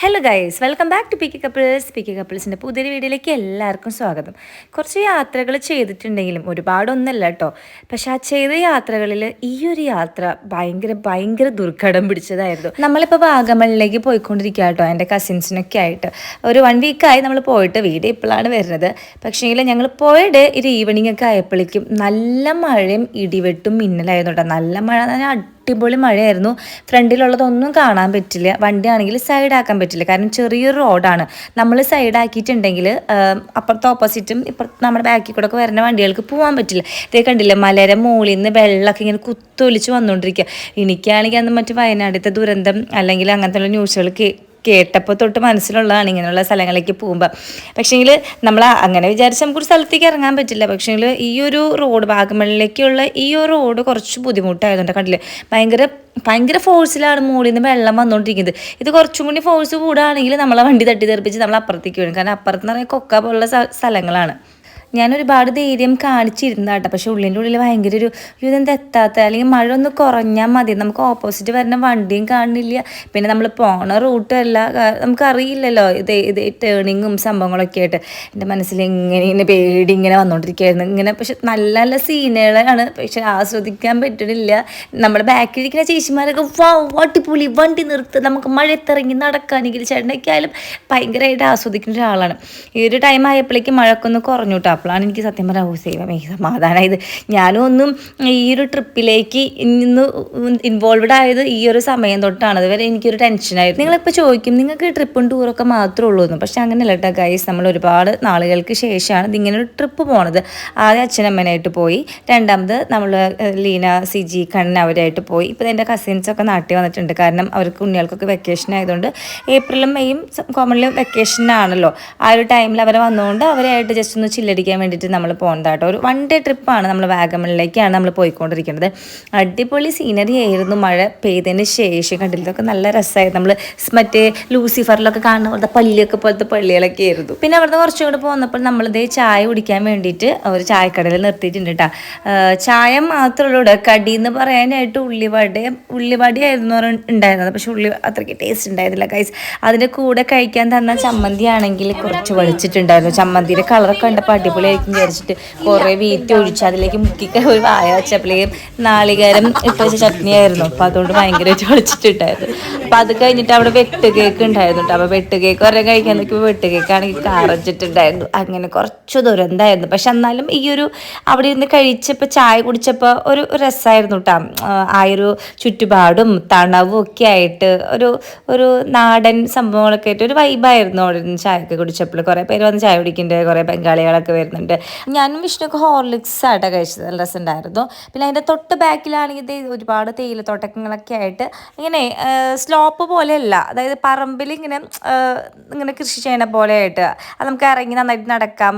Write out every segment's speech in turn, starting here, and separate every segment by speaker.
Speaker 1: Hello guys welcome back to P K couples P K കപ്പിൾസിന്റെ പുതിയൊരു വീഡിയോയിലേക്ക് എല്ലാവർക്കും സ്വാഗതം. കുറച്ച് യാത്രകൾ ചെയ്തിട്ടുണ്ടെങ്കിലും ഒരുപാടൊന്നല്ല കേട്ടോ. പക്ഷെ ആ ചെയ്ത യാത്രകളിൽ ഈ ഒരു യാത്ര ഭയങ്കര ഭയങ്കര ദുർഘടം പിടിച്ചതായിരുന്നു. നമ്മളിപ്പോൾ വാഗമണിലേക്ക് പോയിക്കൊണ്ടിരിക്കുക കേട്ടോ എന്റെ കസിൻസിനൊക്കെ ആയിട്ട്. ഒരു വൺ വീക്കായി നമ്മൾ പോയിട്ട് വീട് ഇപ്പോഴാണ് വരുന്നത്. പക്ഷേങ്കിൽ ഞങ്ങൾ പോയത് ഒരു ഈവനിങ് ഒക്കെ ആയപ്പോഴേക്കും നല്ല മഴയും ഇടിവെട്ടും മിന്നലായിരുന്നു കേട്ടോ. നല്ല മഴ അടിപൊളി മഴയായിരുന്നു. ഫ്രണ്ടിലുള്ളതൊന്നും കാണാൻ പറ്റില്ല. വണ്ടി ആണെങ്കിൽ സൈഡ് ആക്കാൻ പറ്റില്ല. കാരണം ചെറിയൊരു റോഡാണ്. നമ്മൾ സൈഡ് ആക്കിയിട്ടുണ്ടെങ്കിൽ അപ്പുറത്തെ ഓപ്പോസിറ്റും ഇപ്പുറത്ത് നമ്മുടെ ബാക്കിൽ കൂടെ ഒക്കെ വരുന്ന വണ്ടികൾക്ക് പോകാൻ പറ്റില്ല. ഇതേ കണ്ടില്ല മലയുടെ മുകളിൽ നിന്ന് വെള്ളമൊക്കെ ഇങ്ങനെ കുത്തൊലിച്ച് വന്നുകൊണ്ടിരിക്കുക എനിക്കാണെങ്കിൽ അന്ന് മറ്റു വയനാടിത്തെ ദുരന്തം അല്ലെങ്കിൽ അങ്ങനത്തെ ന്യൂസുകൾ കേട്ടപ്പോൾ തൊട്ട് മനസ്സിലുള്ളതാണ് ഇങ്ങനെയുള്ള സ്ഥലങ്ങളിലേക്ക് പോകുമ്പോൾ പക്ഷേങ്കിൽ നമ്മൾ അങ്ങനെ വിചാരിച്ച് നമുക്കൊരു സ്ഥലത്തേക്ക് ഇറങ്ങാൻ പറ്റില്ല. പക്ഷേങ്കിൽ ഈ ഒരു റോഡ് ഭാഗമണിലേക്കുള്ള ഈ ഒരു റോഡ് കുറച്ച് ബുദ്ധിമുട്ടായതുകൊണ്ട് കണ്ടില്ലേ? ഭയങ്കര ഭയങ്കര ഫോഴ്സിലാണ് മുകളിൽ നിന്ന് വെള്ളം വന്നുകൊണ്ടിരിക്കുന്നത് ഇത് കുറച്ചും കൂടി ഫോഴ്സ് കൂടുകയാണെങ്കിൽ നമ്മളെ വണ്ടി തട്ടി തെറിപ്പിച്ച് നമ്മൾ അപ്പുറത്തേക്ക് വരും. കാരണം അപ്പുറത്ത് പറഞ്ഞാൽ കൊക്ക പോലുള്ള സ്ഥലങ്ങളാണ്. ഞാൻ ഒരുപാട് ധൈര്യം കാണിച്ചിരുന്ന കേട്ടോ പക്ഷെ ഉള്ളിന്റെ ഉള്ളിൽ ഭയങ്കര ഒരു "അയ്യോ, ഇതെന്താ എത്താത്ത അല്ലെങ്കിൽ മഴ ഒന്ന് കുറഞ്ഞാൽ മതി. നമുക്ക് ഓപ്പോസിറ്റ് വരുന്ന വണ്ടിയും കാണുന്നില്ല പിന്നെ നമ്മൾ പോണ റൂട്ടല്ല നമുക്കറിയില്ലല്ലോ ഇത് ഇത് ടേണിങ്ങും സംഭവങ്ങളൊക്കെ ആയിട്ട്. എന്റെ മനസ്സിൽ ഇങ്ങനെ ഇങ്ങനെ പേടി ഇങ്ങനെ വന്നുകൊണ്ടിരിക്കുകയായിരുന്നു ഇങ്ങനെ പക്ഷെ നല്ല നല്ല സീനുകളാണ്. പക്ഷെ ആസ്വദിക്കാൻ പറ്റണില്ല. നമ്മുടെ ബാക്കിലിരിക്കുന്ന ചേച്ചിമാരൊക്കെ വാ അടിപൊളി വണ്ടി നിർത്ത്. നമുക്ക് മഴയത്തിറങ്ങി നടക്കാനെങ്കിൽ ചേട്ടനൊക്കെ ആയാലും ഭയങ്കരമായിട്ട് ആസ്വദിക്കുന്ന ഒരാളാണ്. ഈ ഒരു ടൈം ആയപ്പോഴേക്കും മഴക്കൊന്ന് കുറഞ്ഞു കേട്ടോ അപ്പോഴാണ് എനിക്ക് സത്യം പറയാൻ സേവമേ സമാധാനമായത് ഞാനും ഒന്നും ഈ ഒരു ട്രിപ്പിലേക്ക് ഇന്ന് ഇൻവോൾവഡ് ആയത് ഈ ഒരു സമയം തൊട്ടാണ്. അതുവരെ എനിക്കൊരു ടെൻഷനായിരുന്നു നിങ്ങളിപ്പോൾ ചോദിക്കും നിങ്ങൾക്ക് ട്രിപ്പും ടൂറൊക്കെ മാത്രമേ ഉള്ളൂ എന്ന് പക്ഷേ അങ്ങനെയല്ല കേട്ടോ ഗൈസ് നമ്മൾ ഒരുപാട് നാളുകൾക്ക് ശേഷമാണ് ഇങ്ങനെ ഒരു ട്രിപ്പ് പോണത്. ആദ്യം അച്ഛനമ്മനായിട്ട് പോയി. രണ്ടാമത് നമ്മൾ ലീന സിജി കണ്ണൻ അവരായിട്ട് പോയി. ഇപ്പോൾ എന്റെ കസിൻസൊക്കെ നാട്ടിൽ വന്നിട്ടുണ്ട്. കാരണം അവർക്ക് ഉണ്ണികൾക്കൊക്കെ വെക്കേഷൻ ആയതുകൊണ്ട് ഏപ്രിലും മെയ്യും കോമൺലി വെക്കേഷൻ ആണല്ലോ. ആ ഒരു ടൈമിൽ അവർ വന്നുകൊണ്ട് അവരായിട്ട് ജസ്റ്റ് ഒന്ന് ചില്ലടിക്കാൻ വേണ്ടിയിട്ട് നമ്മൾ പോകുന്നതാട്ടോ ഒരു വൺ ഡേ ട്രിപ്പാണ് നമ്മൾ വാഗമണിലേക്കാണ് നമ്മൾ പോയിക്കൊണ്ടിരിക്കുന്നത്. അടിപൊളി സീനറി ആയിരുന്നു. മഴ പെയ്തതിന് ശേഷം കണ്ടില്ല? ഇതൊക്കെ നല്ല രസമായിരുന്നു നമ്മൾ മറ്റേ ലൂസിഫറിലൊക്കെ കാണുന്ന പോലത്തെ പള്ളിയൊക്കെ പോലത്തെ പള്ളികളൊക്കെ ആയിരുന്നു. പിന്നെ അവിടുന്ന് കുറച്ചും കൂടെ പോന്നപ്പോൾ നമ്മളിതേ ചായ കുടിക്കാൻ വേണ്ടിയിട്ട് ഒരു ചായക്കടയിൽ നിർത്തിയിട്ടുണ്ട് കേട്ടോ ചായ മാത്രമല്ല ഇവിടെ കടി എന്ന് പറയാനായിട്ട് ഉള്ളിവട ആയിരുന്നു ഉണ്ടായിരുന്നത്. പക്ഷെ ഉള്ളി അത്രയ്ക്ക് ടേസ്റ്റ് ഉണ്ടായിരുന്നില്ല കൈസ് അതിന്റെ കൂടെ കഴിക്കാൻ തന്ന ചമ്മന്തി ആണെങ്കിൽ കുറച്ച് വെളിച്ചിട്ടുണ്ടായിരുന്നു. ചമ്മന്തിയുടെ കളറൊക്കെ കണ്ടപ്പോൾ അടിപൊളിയായിരിക്കും വിചാരിച്ചിട്ട് കുറേ വീറ്റ് ഒഴിച്ച് അതിലേക്ക് മുക്കിക്ക ഒരു വായ വെച്ചപ്പോഴേക്കും നാളികേരം ഇട്ട് വെച്ച ചട്നിയായിരുന്നു. അപ്പോൾ അതുകൊണ്ട് ഭയങ്കരമായിട്ട് വെളിച്ചിട്ടുണ്ടായിരുന്നു അപ്പോൾ അത് കഴിഞ്ഞിട്ട് അവിടെ വെട്ട് കേക്ക് ഉണ്ടായിരുന്നു അപ്പോൾ വെട്ട് കേക്ക് ഒരേ കഴിക്കാൻ നിൽക്കുമ്പോൾ വെട്ട് കേക്ക് ആണെങ്കിൽ കാറച്ചിട്ടുണ്ടായിരുന്നു അങ്ങനെ കുറച്ച് ദുരന്തമായിരുന്നു പക്ഷെ എന്നാലും ഈ ഒരു അവിടെ ഇരുന്ന് കഴിച്ചപ്പോൾ ചായ കുടിച്ചപ്പോൾ ഒരു രസമായിരുന്നു കേട്ടോ ആ ഒരു ചുറ്റുപാടും തണവും ഒക്കെ ആയിട്ട് ഒരു ഒരു നാടൻ സംഭവങ്ങളൊക്കെ ആയിട്ട് ഒരു വൈബായിരുന്നു അവിടെ ചായയൊക്കെ കുടിച്ചപ്പോൾ. കുറേ പേര് വന്ന് ചായ കുടിക്കുന്നുണ്ട് കുറേ ബംഗാളികളൊക്കെ വരുന്നുണ്ട്. ഞാനും വിഷ്ണുക്ക് ഹോർലിക്സ് ആയിട്ട് കഴിച്ചത്. നല്ല രസമുണ്ടായിരുന്നു. പിന്നെ അതിന്റെ തൊട്ട് ബാക്കിലാണെങ്കിൽ ഒരുപാട് തേയിലത്തോട്ടങ്ങളൊക്കെ ആയിട്ട് ഇങ്ങനെ സ്ലോപ്പ് പോലെയല്ല. അതായത് പറമ്പിൽ ഇങ്ങനെ ഇങ്ങനെ കൃഷി ചെയ്യണ പോലെ ആയിട്ട് അത് നമുക്ക് ഇറങ്ങി നന്നായിട്ട് നടക്കാം.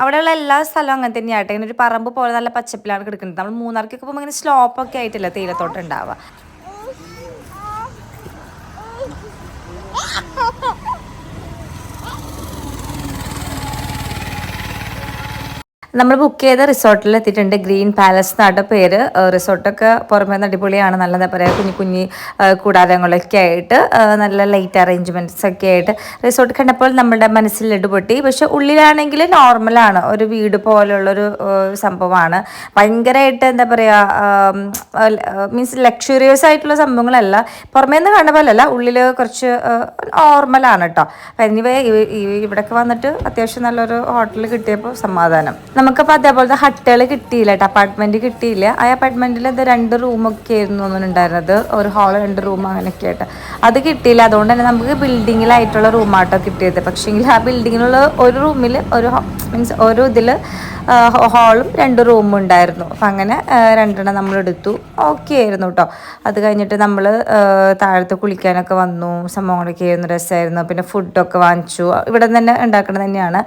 Speaker 1: അവിടെയുള്ള എല്ലാ സ്ഥലവും അങ്ങനെ തന്നെയാട്ടെ. ഇങ്ങനെ ഒരു പറമ്പ് പോലെ നല്ല പച്ചപ്പിലാണ് കിടക്കുന്നത്. നമ്മൾ മൂന്നാർക്കൊക്കെ പോകുമ്പോൾ ഇങ്ങനെ സ്ലോപ്പൊക്കെ ആയിട്ടില്ല തേയിലത്തോട്ടം ഉണ്ടാവുക. നമ്മൾ ബുക്ക് ചെയ്ത റിസോർട്ടിൽ എത്തിയിട്ടുണ്ട്. ഗ്രീൻ പാലസ് എന്നാണ് പേര്. റിസോർട്ടൊക്കെ പുറമേ നിന്ന് അടിപൊളിയാണ്. നല്ല എന്താ പറയുക കുഞ്ഞു കുഞ്ഞി കൂടാരങ്ങളൊക്കെ ആയിട്ട് നല്ല ലൈറ്റ് അറേഞ്ച്മെന്റ്സ് ഒക്കെ ആയിട്ട് റിസോർട്ട് കണ്ടപ്പോൾ നമ്മുടെ മനസ്സിൽ ഇടുപൊട്ടി. പക്ഷെ ഉള്ളിലാണെങ്കിൽ നോർമലാണ് ഒരു വീട് പോലുള്ളൊരു സംഭവമാണ്. ഭയങ്കരമായിട്ട് എന്താ പറയുക മീൻസ് ലക്ഷുറിയസ് ആയിട്ടുള്ള സംഭവങ്ങളല്ല. പുറമേ നിന്ന് കാണുന്ന പോലെയല്ല ഉള്ളിൽ കുറച്ച് നോർമലാണ് കേട്ടോ അപ്പം എനിവേ ഇവിടേക്ക് വന്നിട്ട് അത്യാവശ്യം നല്ലൊരു ഹോട്ടൽ കിട്ടിയപ്പോൾ സമാധാനം. നമുക്കപ്പോൾ അതേപോലത്തെ ഹട്ടുകൾ കിട്ടിയില്ല കേട്ടോ അപ്പാർട്ട്മെന്റ് കിട്ടിയില്ല. ആ അപ്പാർട്ട്മെന്റിൽ ഇത് രണ്ട് റൂമൊക്കെ ആയിരുന്നു ഉണ്ടായിരുന്നത് ഒരു ഹാൾ രണ്ട് റൂം അങ്ങനെയൊക്കെ ആയിട്ട്. അത് കിട്ടിയില്ല. അതുകൊണ്ട് തന്നെ നമുക്ക് ബിൽഡിങ്ങിലായിട്ടുള്ള റൂമാട്ടോ കിട്ടിയത്. പക്ഷേങ്കിൽ ആ ബിൽഡിങ്ങിലുള്ള ഒരു റൂമിൽ ഒരു മീൻസ് ഒരു ഇതിൽ ഹാളും രണ്ട് റൂമും ഉണ്ടായിരുന്നു. അപ്പം അങ്ങനെ രണ്ടെണ്ണം നമ്മൾ എടുത്തു. ഓക്കെ ആയിരുന്നു കേട്ടോ അത് കഴിഞ്ഞിട്ട് നമ്മൾ താഴത്ത് കുളിക്കാനൊക്കെ വന്നു. സംഭവങ്ങളൊക്കെ ആയിരുന്നു. രസമായിരുന്നു പിന്നെ ഫുഡൊക്കെ വാങ്ങിച്ചു. ഇവിടെ തന്നെ ഉണ്ടാക്കുന്നത് തന്നെയാണ്.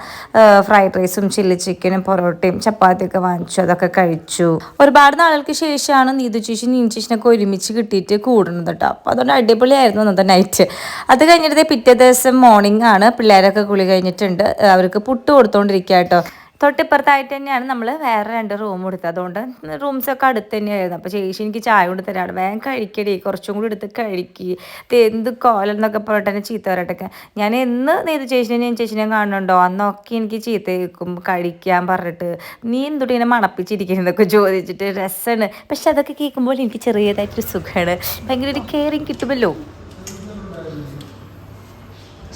Speaker 1: ഫ്രൈഡ് റൈസും ചില്ലി ചിക്കനും പൊറോട്ടയും ചപ്പാത്തിയൊക്കെ വാങ്ങിച്ചു അതൊക്കെ കഴിച്ചു. ഒരുപാട് നാളുകൾക്ക് ശേഷമാണ് നീതു ചേച്ചി നീൻ ചേച്ചിനൊക്കെ ഒരുമിച്ച് കിട്ടിയിട്ട് കൂടുന്നത് കേട്ടോ. അപ്പോൾ അതുകൊണ്ട് അടിപൊളിയായിരുന്നു അന്നത്തെ നൈറ്റ് അത് കഴിഞ്ഞിട്ട് പിറ്റേ ദിവസം മോർണിംഗ് ആണ് പിള്ളേരൊക്കെ കുളി കഴിഞ്ഞിട്ടുണ്ട്. അവർക്ക് പുട്ട് കൊടുത്തോണ്ടിരിക്കുക കേട്ടോ. തൊട്ടിപ്പുറത്തായിട്ട് തന്നെയാണ് നമ്മൾ വേറെ രണ്ട് റൂം എടുത്തത്. അതുകൊണ്ട് റൂംസൊക്കെ അടുത്ത് തന്നെയായിരുന്നു. അപ്പോൾ ചേച്ചി എനിക്ക് ചായ കൊണ്ട് തരാണ് വേഗം കഴിക്കടി. കുറച്ചും കൂടി എടുത്ത് കഴിക്കി. എന്ത് കോലം എന്നൊക്കെ പറഞ്ഞിട്ട് ചീത്ത പറയട്ടൊക്കെ. ഞാൻ എന്ന് നീത് ചേച്ചിനെ ഞാൻ ചേച്ചിനെ കാണുന്നുണ്ടോ? അന്നൊക്കെ എനിക്ക് ചീത്ത കേൾക്കും. കഴിക്കാൻ പറഞ്ഞിട്ട്. നീ എന്തുകൊണ്ട് ഇങ്ങനെ മണപ്പിച്ചിരിക്കുന്നതൊക്കെ ചോദിച്ചിട്ട് രസമാണ് പക്ഷെ അതൊക്കെ കേൾക്കുമ്പോൾ എനിക്ക് ചെറിയതായിട്ടൊരു സുഖമാണ് ഭയങ്കര ഒരു കെയറിങ് കിട്ടുമല്ലോ.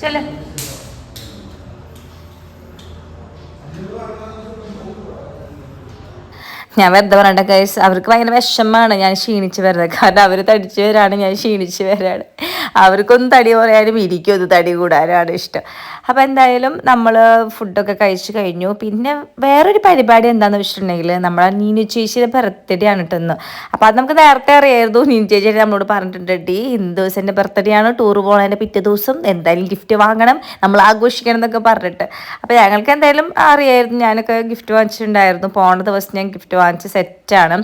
Speaker 1: ചെല്ലേ. Eduardo. ഞാൻ വെറുതെ പറയണ്ട കേസ് അവർക്ക് ഭയങ്കര വിഷമമാണ് ഞാൻ ക്ഷീണിച്ച് വരുന്നത്. കാരണം അവർ തടിച്ച് വരാണ് ഞാൻ ക്ഷീണിച്ച് വരാണ്. അവർക്കൊന്നും തടി പറയാനും ഇരിക്കും. അത് തടി കൂടാനാണ് ഇഷ്ടം. അപ്പോൾ എന്തായാലും നമ്മൾ ഫുഡൊക്കെ കഴിച്ചു കഴിഞ്ഞു. പിന്നെ വേറൊരു പരിപാടി എന്താണെന്ന് വെച്ചിട്ടുണ്ടെങ്കിൽ നമ്മളെ നീനു ചേച്ചിയുടെ ബർത്ത്ഡേ ആണ് കിട്ടുന്നത് അപ്പോൾ അത് നമുക്ക് നേരത്തെ അറിയായിരുന്നു. നീനു ചേച്ചി നമ്മളോട് പറഞ്ഞിട്ടുണ്ട് ഡി എന്റെ ബർത്ത്ഡേ ആണ്. ടൂർ പോകുന്നതിന്റെ പിറ്റേ ദിവസം എന്തായാലും ഗിഫ്റ്റ് വാങ്ങണം. നമ്മൾ ആഘോഷിക്കണം എന്നൊക്കെ പറഞ്ഞിട്ട്. അപ്പോൾ ഞങ്ങൾക്ക് എന്തായാലും അറിയായിരുന്നു. ഞാനൊക്കെ ഗിഫ്റ്റ് വാങ്ങിച്ചിട്ടുണ്ടായിരുന്നു. പോണ ദിവസം ഞാൻ ഗിഫ്റ്റ് വാങ്ങിച്ച സെറ്റാണ്.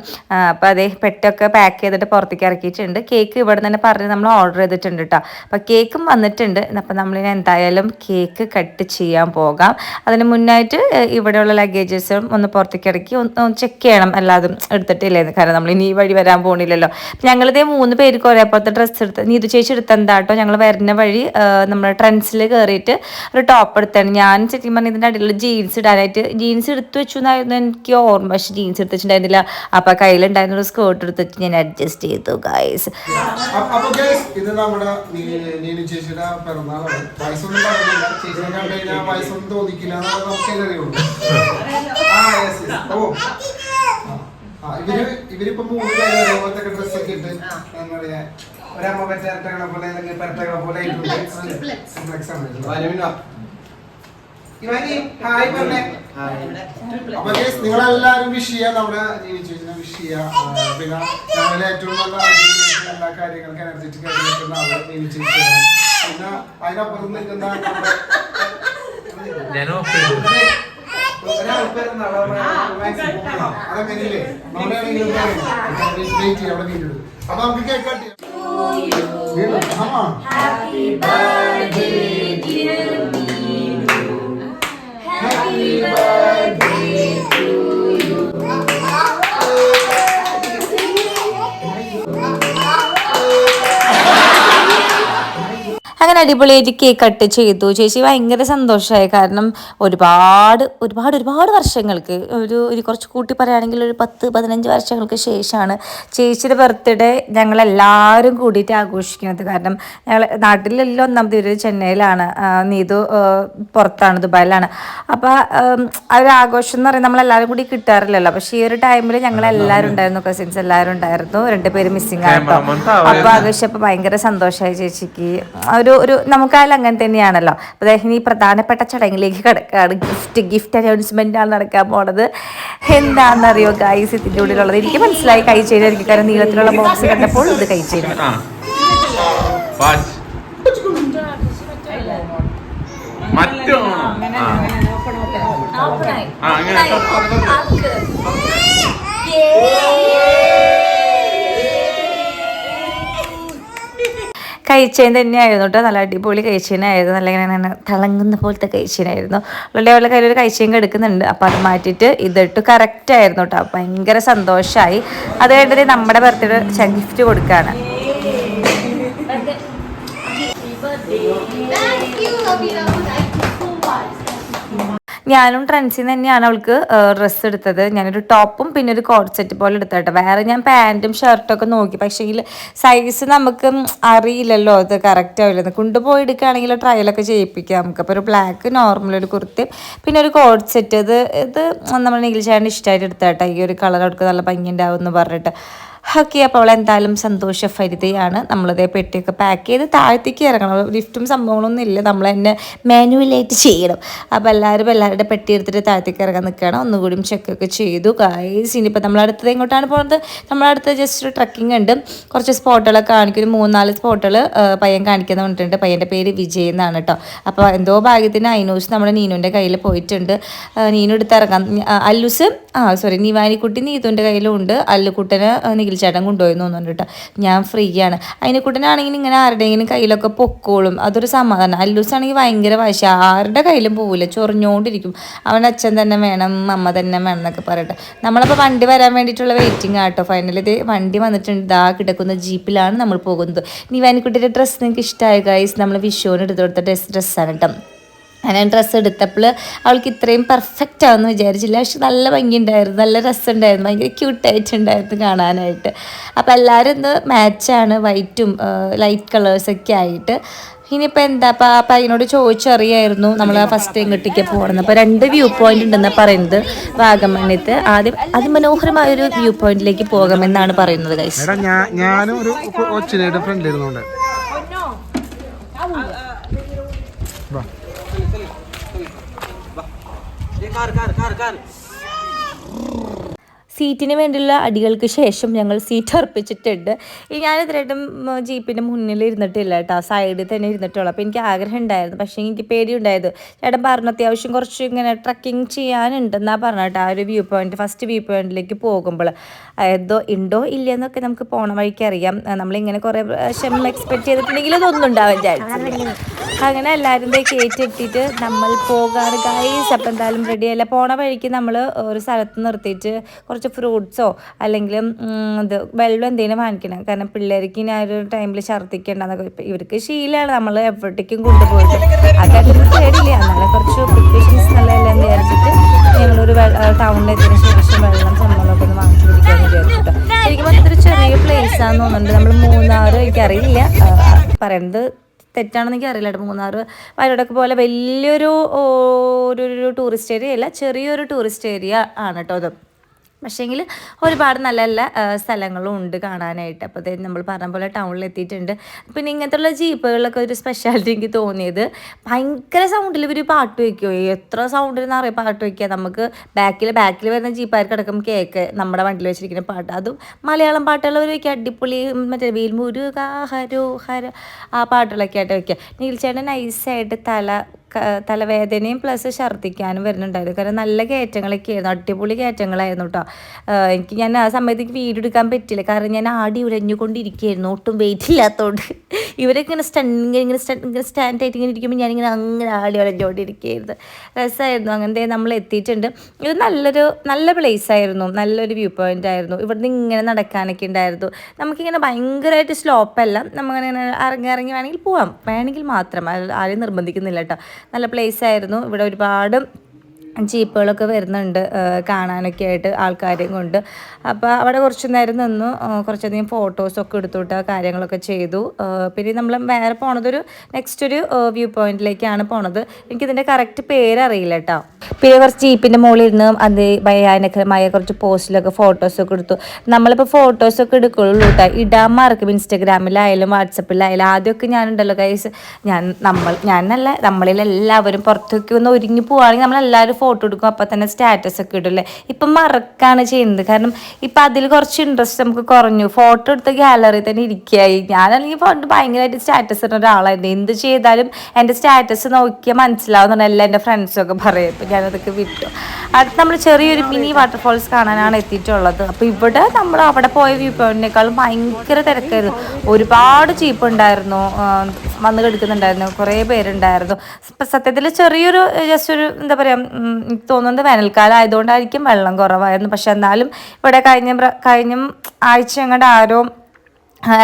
Speaker 1: അപ്പോൾ അതേ പെട്ടൊക്കെ പാക്ക് ചെയ്തിട്ട് പുറത്തേക്ക് ഇറക്കിയിട്ടുണ്ട്. കേക്ക് ഇവിടെ തന്നെ പറഞ്ഞ് നമ്മൾ ഓർഡർ ചെയ്തിട്ടുണ്ട് കേട്ടോ അപ്പോൾ കേക്കും വന്നിട്ടുണ്ട്. അപ്പോൾ നമ്മളിനി എന്തായാലും കേക്ക് കട്ട് ചെയ്യാൻ പോകാം. അതിന് മുന്നായിട്ട് ഇവിടെയുള്ള ലഗേജസും ഒന്ന് പുറത്തേക്ക് ഇറക്കി ഒന്ന് ചെക്ക് ചെയ്യണം. എല്ലാതും എടുത്തിട്ടില്ലേ? കാരണം നമ്മൾ ഇനി വഴി വരാൻ പോകണില്ലല്ലോ ഞങ്ങളിതേ മൂന്ന് പേർക്ക് ഒരേപോലത്തെ ഡ്രസ്സ് എടുത്ത് നീതു ചേച്ചി എടുത്ത എന്താട്ടോ ഞങ്ങൾ വരുന്ന വഴി നമ്മുടെ ട്രെൻഡ്സിൽ കയറിയിട്ട് ഒരു ടോപ്പ് എടുത്താണ്. ഞാൻ ശരിക്കും പറഞ്ഞാൽ ഇതിന്റെ അടിയിൽ ജീൻസ് ഇടാനായിട്ട് ജീൻസ് എടുത്തു വെച്ചു എന്നായിരുന്നു എനിക്ക് ഓർമ്മ. പക്ഷേ ജീൻസ് എടുത്ത് അപ്പൊ കയ്യിലുണ്ടായിരുന്ന ഒരു സ്കേർട്ട് എടുത്തിട്ട് ഞാൻ അഡ്ജസ്റ്റ് ചെയ്തു ഗൈസ്
Speaker 2: ഒരമ്മ ഇത് നമ്മുടെ നീനു ചേച്ചിയുടെ പിറന്നാളാണ്. വയസ്സൊന്നും പറഞ്ഞില്ല. കണ്ടു കഴിഞ്ഞാൽ തോന്നിക്കില്ല ഇവർ ഇവരിപ്പോ മൂന്ന് പേര് ഒരേപോലത്തെ ഡ്രസ്സൊക്കെ ഇട്ട് എന്താ പറയാ ഒരമ്മ പറ്റാറ്റകളെ പോലെ അല്ലെങ്കിൽ പെരട്ടകളെ പോലെ ആയിട്ടുണ്ട് സിംപ്ലക്സ് ആണ് ഇവനി ഹായ് പറഞ്ഞേ അപ്പൊ നിങ്ങളെല്ലാരും വിഷ് ചെയ്യാ. നമ്മുടെ ജീവിച്ചു വിഷ് ചെയ്യാ. പിന്നെ രാവിലെ ഏറ്റവും നല്ല എല്ലാ കാര്യങ്ങൾക്കും എനർജറ്റിക് ആയിട്ട് നിൽക്കുന്ന നീനു ചേച്ചിയാണ് പിന്നെ അതിനപ്പുറം നിൽക്കുന്ന അപ്പൊ നമുക്ക്
Speaker 1: നമ്മുടെ അടിപൊളിയായിട്ട് കേക്ക് കട്ട് ചെയ്തു. ചേച്ചി ഭയങ്കര സന്തോഷമായി. കാരണം ഒരുപാട് ഒരുപാട് ഒരുപാട് വർഷങ്ങൾക്ക് ഒരു ഒരു കുറച്ച് കൂട്ടി പറയുകയാണെങ്കിൽ ഒരു പത്ത് പതിനഞ്ച് വർഷങ്ങൾക്ക് ശേഷമാണ് ചേച്ചിയുടെ ബർത്ത്ഡേ ഞങ്ങളെല്ലാവരും കൂടിയിട്ട് ആഘോഷിക്കുന്നത്. കാരണം ഞങ്ങൾ നാട്ടിലെല്ലാം ഒന്നാമത് ഒരു ചെന്നൈയിലാണ്. നീതു പുറത്താണ് ദുബായിലാണ്. അപ്പോൾ ആ ഒരു ആഘോഷം എന്ന് പറയുന്നത് നമ്മളെല്ലാവരും കൂടി കിട്ടാറില്ലല്ലോ. പക്ഷേ ഈ ഒരു ടൈമിൽ ഞങ്ങളെല്ലാവരും ഉണ്ടായിരുന്നു. കസിൻസ് എല്ലാവരും ഉണ്ടായിരുന്നു. രണ്ടുപേരും മിസ്സിങ് ആയിട്ടോ അപ്പോൾ ആഘോഷിച്ചപ്പോൾ ഭയങ്കര സന്തോഷമായി ചേച്ചിക്ക്. ഒരു ഒരു നമുക്കായാലും അങ്ങനെ തന്നെയാണല്ലോ. അപ്പോൾ അദ്ദേഹം ഈ പ്രധാനപ്പെട്ട ചടങ്ങിലേക്ക് കിടക്കുകയാണ് ഗിഫ്റ്റ് ഗിഫ്റ്റ് അനൗൺസ്മെന്റ് ആണ് നടക്കാൻ പോണത്. എന്താണെന്നറിയോ ഗൈസ് ഇതിന്റെ ഉള്ളിലുള്ളത്. എനിക്ക് മനസ്സിലായി കൈ ചെയ്തായിരിക്കും കാരണം നീളത്തിലുള്ള ബോക്സ് കണ്ടപ്പോൾ ഇത് കൈ ചെയ്തു.
Speaker 3: മറ്റോ? ആ. അങ്ങനെ.
Speaker 1: കഴിച്ചേൻ തന്നെയായിരുന്നു കേട്ടോ നല്ല അടിപൊളി കഴിച്ചേനായിരുന്നു നല്ല ഇങ്ങനെ തിളങ്ങുന്ന പോലത്തെ കഴിച്ചേനായിരുന്നു അവളുടെ അവളുടെ കയ്യിൽ ഒരു കഴിച്ചേൻ എടുക്കുന്നുണ്ട്. അപ്പം അത് മാറ്റിയിട്ട് ഇതിട്ട് കറക്റ്റ് ആയിരുന്നു കേട്ടോ ഭയങ്കര സന്തോഷമായി അത് കഴിഞ്ഞിട്ട് നമ്മുടെ ബർത്ത്ഡേ ഗിഫ്റ്റ് കൊടുക്കുകയാണ് ഞാനും ട്രെൻസിൽ നിന്ന് തന്നെയാണ് അവൾക്ക് ഡ്രസ്സ് എടുത്തത്. ഞാനൊരു ടോപ്പും പിന്നെ ഒരു കോട്ട് സെറ്റ് പോലെ എടുത്തട്ടെ വേറെ ഞാൻ പാന്റും ഷർട്ടും ഒക്കെ നോക്കി. ഈ സൈസ് നമുക്ക് അറിയില്ലല്ലോ അത് കറക്റ്റ് ആവില്ലെന്ന് കൊണ്ടുപോയി എടുക്കുകയാണെങ്കിൽ ട്രയലൊക്കെ ചെയ്യിപ്പിക്കാം നമുക്ക്. അപ്പോൾ ഒരു ബ്ലാക്ക് നോർമൽ ഒരു കുർത്തി പിന്നെ ഒരു കോട്ട് സെറ്റ് ഇത് ഇത് നമ്മൾ നീൽ ചേട്ടൻ ഇഷ്ടമായിട്ട് എടുത്തേട്ടെ ഈ ഒരു കളർ അവർക്ക് നല്ല ഭംഗി ഉണ്ടാവും എന്ന് പറഞ്ഞിട്ട്. ഓക്കെ അപ്പോൾ അവൾ എന്തായാലും സന്തോഷഭരിതയാണ് നമ്മളിതേ പെട്ടിയൊക്കെ പാക്ക് ചെയ്ത് താഴത്തേക്ക് ഇറങ്ങണം. ലിഫ്റ്റും സംഭവങ്ങളൊന്നും ഇല്ല. നമ്മൾ തന്നെ മാനുവലായിട്ട് ചെയ്യണം. അപ്പോൾ എല്ലാവരും എല്ലാവരുടെ പെട്ടി എടുത്തിട്ട് താഴത്തേക്ക് ഇറങ്ങാൻ നിൽക്കുകയാണ്. ഒന്നുകൂടിയും ചെക്കൊക്കെ ചെയ്തു. ഗൈസ് ഇനിയിപ്പോൾ നമ്മൾ അടുത്തത് എങ്ങോട്ടാണ് പോകുന്നത് നമ്മളടുത്ത് ജസ്റ്റ് ഒരു ട്രക്കിംഗ് ഉണ്ട്. കുറച്ച് സ്പോട്ടുകളൊക്കെ കാണിക്കും. ഒരു മൂന്നാൽ സ്പോട്ടുകൾ പയ്യൻ കാണിക്കുന്ന പറഞ്ഞിട്ടുണ്ട് പയ്യന്റെ പേര് വിജയ് എന്നാണ് കേട്ടോ. അപ്പോൾ എന്തോ ഭാഗ്യത്തിന് ഐനൂസ് നമ്മുടെ നീനുവിന്റെ കയ്യിൽ പോയിട്ടുണ്ട്. നീനു എടുത്ത് ഇറങ്ങാം. ആ, അല്ലൂസ്? ആ സോറി നിവാനിക്കുട്ടി നീതുവിന്റെ കയ്യിലും ഉണ്ട്. അല്ലുക്കുട്ടന് നിഖിൽ ചേട്ടൻ കൊണ്ടുപോയി തോന്നുന്നുണ്ട് കേട്ടോ. ഞാൻ ഫ്രീ ആണ്. അതിനെ കൂട്ടനാണെങ്കിൽ ഇങ്ങനെ ആരുടെയെങ്കിലും കയ്യിലൊക്കെ പൊക്കോളും. അതൊരു സമാധാനം. അല്ലൂസാണെങ്കിൽ ഭയങ്കര വാശി. ആരുടെ കയ്യിലും പോവില്ല ചൊറിഞ്ഞുകൊണ്ടിരിക്കും അവൻ അച്ഛൻ തന്നെ വേണം അമ്മ തന്നെ വേണം എന്നൊക്കെ പറയട്ടെ. നമ്മളപ്പോൾ വണ്ടി വരാൻ വേണ്ടിയിട്ടുള്ള വെയിറ്റിംഗ് ആട്ടോ ഫൈനലി ഇത് വണ്ടി വന്നിട്ടുണ്ട്. ഇതാ കിടക്കുന്ന ജീപ്പിലാണ് നമ്മൾ പോകുന്നത്. നിവാനിക്കുട്ടിയുടെ ഡ്രസ്സ് നിങ്ങൾക്ക് ഇഷ്ടമായ ഗൈസ് നമ്മൾ വിഷുവിന് എടുത്തു കൊടുത്ത ഡ്രസ് ഡ്രസ്സാണ് കേട്ടോ. ഞാൻ ഡ്രസ്സ് എടുത്തപ്പോൾ അവൾക്ക് ഇത്രയും പെർഫെക്റ്റ് ആണെന്ന് വിചാരിച്ചില്ല. പക്ഷെ നല്ല ഭംഗിയുണ്ടായിരുന്നു. നല്ല രസമുണ്ടായിരുന്നു. ഭയങ്കര ക്യൂട്ടായിട്ടുണ്ടായിരുന്നു കാണാനായിട്ട്. അപ്പോൾ എല്ലാവരും ഇന്ന് മാച്ചാണ് വൈറ്റും ലൈറ്റ് കളേഴ്സൊക്കെ ആയിട്ട്. ഇനിയിപ്പോൾ എന്താ? അപ്പോൾ ആ പയ്യനോട് ചോദിച്ചറിയായിരുന്നു നമ്മൾ ആ ഫസ്റ്റ് എങ്ങോട്ടേക്ക് പോകണമെന്ന്. അപ്പോൾ രണ്ട് വ്യൂ പോയിന്റ് ഉണ്ടെന്നാണ് പറയുന്നത് വാഗമണ്ണിത്ത്. ആദ്യം അതിമനോഹരമായ ഒരു വ്യൂ പോയിന്റിലേക്ക് പോകാമെന്നാണ് പറയുന്നത്
Speaker 2: ഞാനും ഒരു कार कार कार कार.
Speaker 1: സീറ്റിന് വേണ്ടിയുള്ള അടികൾക്ക് ശേഷം ഞങ്ങൾ സീറ്റ് ഉറപ്പിച്ചിട്ടുണ്ട്. ഈ ഞാൻ ഇതുവരെയായിട്ടും ജീപ്പിന്റെ മുന്നിൽ ഇരുന്നിട്ടില്ല കേട്ടോ. സൈഡിൽ തന്നെ ഇരുന്നിട്ടുള്ളൂ. അപ്പോൾ എനിക്ക് ആഗ്രഹം ഉണ്ടായിരുന്നു. പക്ഷേ എനിക്ക് പേടിയുണ്ടായത്. ചേട്ടൻ പറഞ്ഞു അത്യാവശ്യം കുറച്ച് ഇങ്ങനെ ട്രക്കിംഗ് ചെയ്യാനുണ്ടെന്നാണ് പറഞ്ഞു കേട്ടോ. ആ ഒരു വ്യൂ പോയിന്റ് ഫസ്റ്റ് വ്യൂ പോയിന്റിലേക്ക് പോകുമ്പോൾ. ഏതോ ഉണ്ടോ ഇല്ലയെന്നൊക്കെ നമുക്ക് പോണ വഴിക്ക് അറിയാം. നമ്മളിങ്ങനെ കുറേ പ്രാവശ്യം എക്സ്പെക്ട് ചെയ്തിട്ടുണ്ടെങ്കിൽ ഇതൊന്നും ഉണ്ടാവാൻ ചാൻസ് അങ്ങനെ എല്ലാവരും ദേ കയറ്റിട്ടിട്ട് നമ്മൾ പോകാറ് ഗൈസ് അപ്പം എന്തായാലും റെഡി ആയില്ല പോണ വഴിക്ക് നമ്മൾ ഒരു സ്ഥലത്ത് നിർത്തിയിട്ട് കുറച്ച് ഫ്രൂട്ട്സോ അല്ലെങ്കിൽ ഇത് വെള്ളം എന്തെങ്കിലും വാങ്ങിക്കണം. കാരണം പിള്ളേർക്ക് ഇനി ആ ഒരു ടൈമിൽ ഛർദ്ദിക്കേണ്ടെന്നൊക്കെ ഇവർക്ക് ശീലമാണ് നമ്മൾ എവിടേക്കും കൊണ്ടുപോയിട്ട് ആ കാര്യത്തിൽ പേടിയില്ല എന്നാലും കുറച്ച് പ്രിക്കോഷൻസ് നല്ലതല്ല എന്ന് വിചാരിച്ചിട്ട് ഞങ്ങളൊരു ടൗണിൽ എത്തിയതിനു ശേഷം വെള്ളം സംഭവങ്ങളൊക്കെ ഒന്ന് വാങ്ങിച്ചു കുടിക്കാമെന്ന് വിചാരിച്ചിട്ട് എനിക്ക് അത്ര ചെറിയ പ്ലേസ് ആണെന്ന് തോന്നുന്നുണ്ട്. നമ്മൾ മൂന്നാർ എനിക്കറിയില്ല പറയുന്നത് തെറ്റാണെന്ന് എനിക്ക് അറിയില്ല കേട്ടോ മൂന്നാർ വയനാടൊക്കെ പോലെ വലിയൊരു ഒരു ടൂറിസ്റ്റ് ഏരിയ അല്ല ചെറിയൊരു ടൂറിസ്റ്റ് ഏരിയ ആണ് കേട്ടോ അത്. പക്ഷേങ്കിൽ ഒരുപാട് നല്ല നല്ല സ്ഥലങ്ങളും ഉണ്ട് കാണാനായിട്ട്. അപ്പോൾ അതായത് നമ്മൾ പറഞ്ഞ പോലെ ടൗണിൽ എത്തിയിട്ടുണ്ട്. പിന്നെ ഇങ്ങനത്തുള്ള ജീപ്പുകളിലൊക്കെ ഒരു സ്പെഷ്യാലിറ്റി എനിക്ക് തോന്നിയത്. ഭയങ്കര സൗണ്ടിൽ ഇവർ പാട്ട് വയ്ക്കുമോ എത്ര സൗണ്ടിൽ നിന്ന് അറിയാം പാട്ട് വയ്ക്കുക നമുക്ക് ബാക്കിൽ ബാക്കിൽ വരുന്ന ജീപ്പാർക്ക് അടക്കം കേക്ക് നമ്മുടെ വണ്ടിയിൽ വെച്ചിരിക്കുന്ന പാട്ട്. അതും മലയാളം പാട്ടുകൾ അവർ വയ്ക്കുക അടിപൊളി മറ്റേ വീൽമുരുക ഹരോ ഹര ആ പാട്ടുകളൊക്കെ ആയിട്ട് വയ്ക്കുക നീൽച്ചേട്ടൻ നൈസായിട്ട് തല തലവേദനയും പ്ലസ് ഛർദ്ദിക്കാനും വരുന്നുണ്ടായിരുന്നു. കാരണം നല്ല കയറ്റങ്ങളൊക്കെ ആയിരുന്നു അടിപൊളി കയറ്റങ്ങളായിരുന്നു കേട്ടോ എനിക്ക് ഞാൻ ആ സമയത്ത് എനിക്ക് വീഡിയോ എടുക്കാൻ പറ്റില്ല കാരണം ഞാൻ ആടി ഉരഞ്ഞുകൊണ്ടിരിക്കുകയായിരുന്നു ഒട്ടും വെയിറ്റ് ഇല്ലാത്തതുകൊണ്ട് ഇവരൊക്കെ ഇങ്ങനെ സ്റ്റണ്ട് ഇങ്ങനെ ഇങ്ങനെ സ്റ്റാൻഡ് ആയിട്ട് ഇങ്ങനെ ഇരിക്കുമ്പോൾ ഞാനിങ്ങനെ അങ്ങനെ ആടി ഉരഞ്ഞുകൊണ്ടിരിക്കുകയായിരുന്നു രസമായിരുന്നു അങ്ങനത്തെ നമ്മൾ എത്തിയിട്ടുണ്ട്. ഇത് നല്ലൊരു നല്ല പ്ലേസ് ആയിരുന്നു. നല്ലൊരു വ്യൂ പോയിന്റ് ആയിരുന്നു. ഇവിടുന്ന് ഇങ്ങനെ നടക്കാനൊക്കെ ഉണ്ടായിരുന്നു. നമുക്കിങ്ങനെ ഭയങ്കരമായിട്ട് സ്ലോപ്പല്ല നമ്മളിങ്ങനെ ഇറങ്ങി ഇറങ്ങി വേണമെങ്കിൽ പോവാം. വേണമെങ്കിൽ മാത്രം. ആരും നിർബന്ധിക്കുന്നില്ല കേട്ടോ നല്ല പ്ലേസ് ആയിരുന്നു. ഇവിടെ ഒരുപാട് ജീപ്പുകളൊക്കെ വരുന്നുണ്ട് കാണാനൊക്കെ ആയിട്ട് ആൾക്കാരെയും കൊണ്ട്. അപ്പോൾ അവിടെ കുറച്ച് നേരം നിന്നു കുറച്ചധികം ഫോട്ടോസൊക്കെ എടുത്തുവിട്ട് കാര്യങ്ങളൊക്കെ ചെയ്തു. പിന്നെ നമ്മൾ വേറെ പോണതൊരു നെക്സ്റ്റ് ഒരു വ്യൂ പോയിന്റിലേക്കാണ് പോണത്. എനിക്കിതിന്റെ കറക്റ്റ് പേരറിയില്ല കേട്ടോ പിന്നെ കുറച്ച് ജീപ്പിന്റെ മുകളിൽ ഇരുന്ന് അത് ഭയാനകരമായ കുറച്ച് പോസ്റ്റിലൊക്കെ ഫോട്ടോസൊക്കെ എടുത്തു. നമ്മളിപ്പോൾ ഫോട്ടോസൊക്കെ എടുക്കുള്ളൂ കേട്ടോ ഇടാൻ മറക്കും ഇൻസ്റ്റഗ്രാമിലായാലും വാട്സപ്പിലായാലും. ആദ്യമൊക്കെ ഞാനുണ്ടല്ലോ കൈസ് ഞാൻ നമ്മൾ ഞാനല്ല നമ്മളിൽ എല്ലാവരും പുറത്തേക്ക് ഒന്ന് ഒരുങ്ങി പോവുകയാണെങ്കിൽ നമ്മളെല്ലാവരും ഫോട്ടോ എടുക്കും അപ്പം തന്നെ സ്റ്റാറ്റസ് ഒക്കെ ഇടില്ലേ ഇപ്പം മറക്കാണ് ചെയ്യുന്നത്. കാരണം ഇപ്പം അതിൽ കുറച്ച് ഇൻട്രസ്റ്റ് നമുക്ക് കുറഞ്ഞു. ഫോട്ടോ എടുത്ത ഗാലറി തന്നെ ഇരിക്കുകയായി. ഞാനാണെങ്കിൽ പണ്ട് ഭയങ്കരമായിട്ട് സ്റ്റാറ്റസ് ഇടുന്ന ഒരാളായിരുന്നു. എന്ത് ചെയ്താലും എന്റെ സ്റ്റാറ്റസ് നോക്കിയാൽ മനസ്സിലാവുന്നുണ്ട് എല്ലാ എന്റെ ഫ്രണ്ട്സൊക്കെ പറയും. ഇപ്പം ഞാനതൊക്കെ വിട്ടു. അടുത്ത് നമ്മൾ ചെറിയൊരു മിനി വാട്ടർഫോൾസ് കാണാനാണ് എത്തിയിട്ടുള്ളത്. അപ്പോൾ ഇവിടെ നമ്മൾ അവിടെ പോയ വ്യൂ പോയിന്റിനേക്കാളും ഭയങ്കര തിരക്കായിരുന്നു. ഒരുപാട് ചീപ്പ് ഉണ്ടായിരുന്നു. വന്ന് കിടക്കുന്നുണ്ടായിരുന്നു. കുറേ പേരുണ്ടായിരുന്നു. ഇപ്പം സത്യത്തിൽ ചെറിയൊരു ജസ്റ്റ് ഒരു എന്താ പറയുക തോന്നുന്നത് വേനൽക്കാലം ആയതുകൊണ്ടായിരിക്കും വെള്ളം കുറവായിരുന്നു. പക്ഷെ എന്നാലും ഇവിടെ കഴിഞ്ഞ കഴിഞ്ഞ ആഴ്ച അങ്ങോട്ട് ആരോ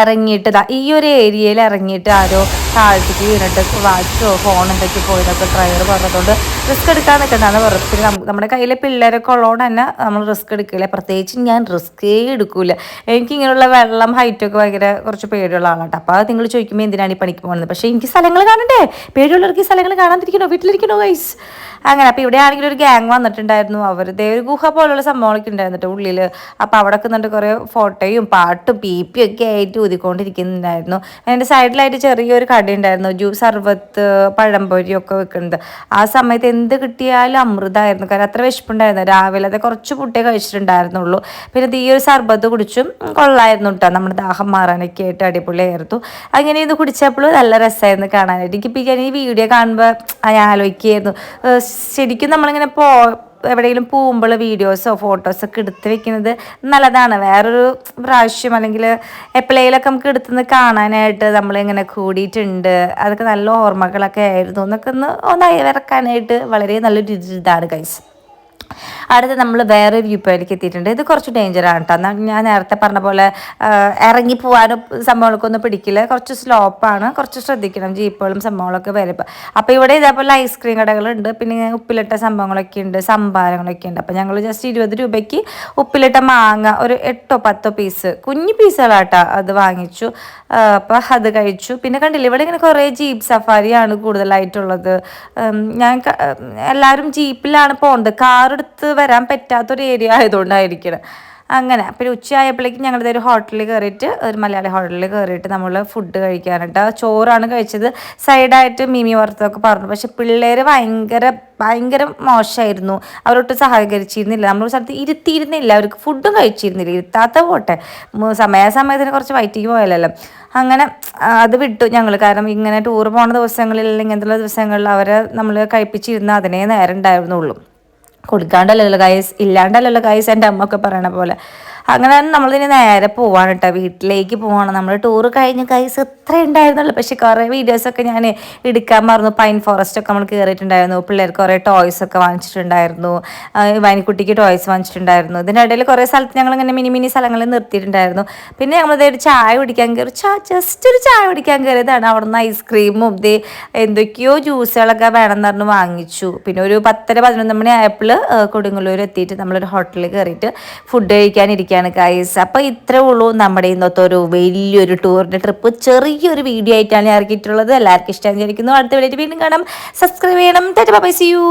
Speaker 1: ഇറങ്ങിയിട്ട് ദാ ഈ ഒരു ഏരിയയിൽ ഇറങ്ങിയിട്ട് ആരോ താഴത്തേക്ക് വീണിട്ട് വാച്ചോ ഫോൺ എന്തൊക്കെ പോയതൊക്കെ ഡ്രൈവർ പറഞ്ഞതുകൊണ്ട് റിസ്ക് എടുക്കാൻ നിൽക്കണ്ടാണ് വെറുതെ നമ്മുടെ കയ്യിലെ പിള്ളേരൊക്കെ ഉള്ളതുകൊണ്ട് തന്നെ നമ്മൾ റിസ്ക് എടുക്കില്ല. പ്രത്യേകിച്ച് ഞാൻ റിസ്ക്കേ എടുക്കില്ല എനിക്ക് ഇങ്ങനെയുള്ള വെള്ളം ഹൈറ്റൊക്കെ ഭയങ്കര കുറച്ച് പേടിയുള്ള ആളാണ് കേട്ടോ അപ്പോൾ അത് നിങ്ങൾ ചോദിക്കുമ്പോൾ എന്തിനാണ് ഈ പണിക്ക് പോകുന്നത്? പക്ഷേ എനിക്ക് സ്ഥലങ്ങൾ കാണണ്ടേ? പേടിയുള്ളവർക്ക് ഈ സ്ഥലങ്ങൾ കാണാതിരിക്കണോ വീട്ടിലിരിക്കണോ ഗൈസ് അങ്ങനെ. അപ്പോൾ ഇവിടെ ആണെങ്കിൽ ഒരു ഗ്യാങ് വന്നിട്ടുണ്ടായിരുന്നു. അവരുടെ ഒരു ഗുഹ പോലുള്ള സംഭവങ്ങളൊക്കെ ഉണ്ടായിരുന്നു ഉള്ളിൽ അപ്പോൾ അവിടെ നിന്നിട്ട് കുറേ ഫോട്ടോയും പാട്ടും പി ഒക്കെ ആയിട്ട് ഊതിക്കൊണ്ടിരിക്കുന്നുണ്ടായിരുന്നു. അതിന്റെ സൈഡിലായിട്ട് ചെറിയൊരു കട ഉണ്ടായിരുന്നു ജ്യൂസ് സർബത്ത് പഴംപൊരി ഒക്കെ വെക്കുന്നത് ആ സമയത്ത് എന്ത് കിട്ടിയാലും അമൃതമായിരുന്നു കാരണം അത്ര വിശപ്പുണ്ടായിരുന്നു. രാവിലെ അത് കുറച്ച് പുട്ടേ കഴിച്ചിട്ടുണ്ടായിരുന്നുള്ളൂ. പിന്നെ ഈ ഒരു സർബത്ത് കുടിച്ചും കൊള്ളായിരുന്നു കേട്ടോ നമ്മുടെ ദാഹം മാറാനൊക്കെ ആയിട്ട് അടിപൊളിയായിരുന്നു. അങ്ങനെ ഇത് കുടിച്ചപ്പോൾ നല്ല രസമായിരുന്നു കാണാനായിട്ട് എനിക്കിപ്പോൾ ഈ വീഡിയോ കാണുമ്പോൾ ഞാൻ ആലോചിക്കുകയായിരുന്നു. ശരിക്കും നമ്മളിങ്ങനെ പോ എവിടെയെങ്കിലും പോകുമ്പോൾ വീഡിയോസോ ഫോട്ടോസോ ഒക്കെ എടുത്ത് വെക്കുന്നത് നല്ലതാണ്. വേറൊരു പ്രാവശ്യം അല്ലെങ്കിൽ എപ്പോഴേലൊക്കെ നമുക്ക് എടുത്തുനിന്ന് കാണാനായിട്ട് നമ്മളിങ്ങനെ കൂടിയിട്ടുണ്ട്. അതൊക്കെ നല്ല ഓർമ്മകളൊക്കെ ആയിരുന്നു. എന്നൊക്കെ ഒന്ന് ഒന്ന് ഇറക്കാനായിട്ട് വളരെ നല്ലൊരു ഇതാണ് കൈസ് അടുത്ത് നമ്മൾ വേറെ വ്യൂ പോയിന്റിലേക്ക് എത്തിയിട്ടുണ്ട്. ഇത് കുറച്ച് ഡേഞ്ചറാണ് കേട്ടോ ഞാൻ നേരത്തെ പറഞ്ഞ പോലെ ഇറങ്ങി പോകാനും സംഭവങ്ങൾക്കൊന്നും പിടിക്കില്ല. കുറച്ച് സ്ലോപ്പാണ് കുറച്ച് ശ്രദ്ധിക്കണം ജീപ്പുകളും സംഭവങ്ങളൊക്കെ വരുമ്പോൾ അപ്പോൾ ഇവിടെ ഇതേപോലെ ഐസ്ക്രീം കടകളുണ്ട്. പിന്നെ ഉപ്പിലിട്ട സംഭവങ്ങളൊക്കെ ഉണ്ട്. സംഭാരങ്ങളൊക്കെ ഉണ്ട്. അപ്പോൾ ഞങ്ങൾ ജസ്റ്റ് ഇരുപത് രൂപയ്ക്ക് ഉപ്പിലിട്ട മാങ്ങ ഒരു എട്ടോ പത്തോ പീസ് കുഞ്ഞു പീസുകളാട്ടോ അത് വാങ്ങിച്ചു. അപ്പോൾ അത് കഴിച്ചു. പിന്നെ കണ്ടില്ല ഇവിടെ ഇങ്ങനെ കുറേ ജീപ്പ് സഫാരിയാണ് കൂടുതലായിട്ടുള്ളത്. ഞാൻ എല്ലാവരും ജീപ്പിലാണ് പോകുന്നത് കാർ എടുത്ത് വരാൻ പറ്റാത്തൊരു ഏരിയ ആയതുകൊണ്ടായിരിക്കണം. അങ്ങനെ പിന്നെ ഉച്ചയായപ്പോഴേക്കും ഞങ്ങളുടെ ഒരു ഹോട്ടലിൽ കയറിയിട്ട് ഒരു മലയാളി ഹോട്ടലിൽ കയറിയിട്ട് നമ്മൾ ഫുഡ് കഴിക്കാനായിട്ട്. ചോറാണ് കഴിച്ചത്. സൈഡായിട്ട് മിമി വറുത്തൊക്കെ പറഞ്ഞു. പക്ഷെ പിള്ളേർ ഭയങ്കര ഭയങ്കര മോശമായിരുന്നു അവരൊട്ടും സഹകരിച്ചിരുന്നില്ല. നമ്മൾ സ്ഥലത്ത് ഇരുത്തിയിരുന്നില്ല. അവർക്ക് ഫുഡും കഴിച്ചിരുന്നില്ല. ഇരുത്താത്ത പോട്ടെ. സമയാസമയത്തിന് കുറച്ച് വയറ്റിക്ക് പോയാലല്ലോ. അങ്ങനെ അത് വിട്ടു ഞങ്ങൾ. കാരണം ഇങ്ങനെ ടൂർ പോകുന്ന ദിവസങ്ങളിൽ ഇങ്ങനത്തെ ദിവസങ്ങളിൽ അവരെ നമ്മൾ കഴിപ്പിച്ചിരുന്ന അതിനേ നേരം ഉണ്ടായിരുന്നുള്ളൂ. കൊടുക്കാണ്ടല്ലല്ലോ ഗൈസ് ഇല്ലാണ്ടല്ലോ ഗൈസ് എന്റെ അമ്മ ഒക്കെ പറയണ പോലെ. അങ്ങനെ നമ്മളിനി നേരെ പോവാണ് കേട്ടോ വീട്ടിലേക്ക് പോവാണ്. നമ്മൾ ടൂർ കഴിഞ്ഞ് കൈസ് എത്ര ഉണ്ടായിരുന്നുള്ളൂ പക്ഷെ കുറേ വീഡിയോസൊക്കെ ഞാൻ എടുക്കാൻ മറന്നു. പൈൻ ഫോറസ്റ്റ് ഒക്കെ നമ്മൾ കയറിയിട്ടുണ്ടായിരുന്നു പിള്ളേർക്ക് കുറേ ടോയ്സ് ഒക്കെ വാങ്ങിച്ചിട്ടുണ്ടായിരുന്നു. വനിക്കുട്ടിക്ക് ടോയ്സ് വാങ്ങിച്ചിട്ടുണ്ടായിരുന്നു. ഇതിനിടയിൽ കുറേ സ്ഥലത്ത് ഞങ്ങൾ ഇങ്ങനെ മിനി മിനി സ്ഥലങ്ങളിൽ നിർത്തിയിട്ടുണ്ടായിരുന്നു. പിന്നെ ഞങ്ങൾ ഒരു ചായ കുടിക്കാൻ കയറി ചാ ജസ്റ്റ് ഒരു ചായ കുടിക്കാൻ കയറിയതാണ് അവിടെ നിന്ന് ഐസ്ക്രീമും ദേ എന്തൊക്കെയോ ജ്യൂസുകളൊക്കെ വേണമെന്ന് പറഞ്ഞ് വാങ്ങിച്ചു. പിന്നെ ഒരു പത്തര പതിനൊന്ന് മണി ആയപ്പോൾ കൊടുങ്ങല്ലൂർ എത്തിയിട്ട് നമ്മളൊരു ഹോട്ടലിൽ കയറിയിട്ട് ഫുഡ് കഴിക്കാനിരിക്കുകയാണ് ഗൈസ് അപ്പോൾ ഇത്രേ ഉള്ളൂ നമ്മുടെ ഇന്നത്തെ ഒരു വലിയൊരു ടൂറിന്റെ ട്രിപ്പ് ചെറിയൊരു വീഡിയോ ആയിട്ടാണ് ഇറക്കിയിട്ടുള്ളത്. എല്ലാവർക്കും ഇഷ്ടം വിചാരിക്കുന്നു. അടുത്ത വീഡിയോ വീണ്ടും കാണാം. സബ്സ്ക്രൈബ് ചെയ്യണം. By C U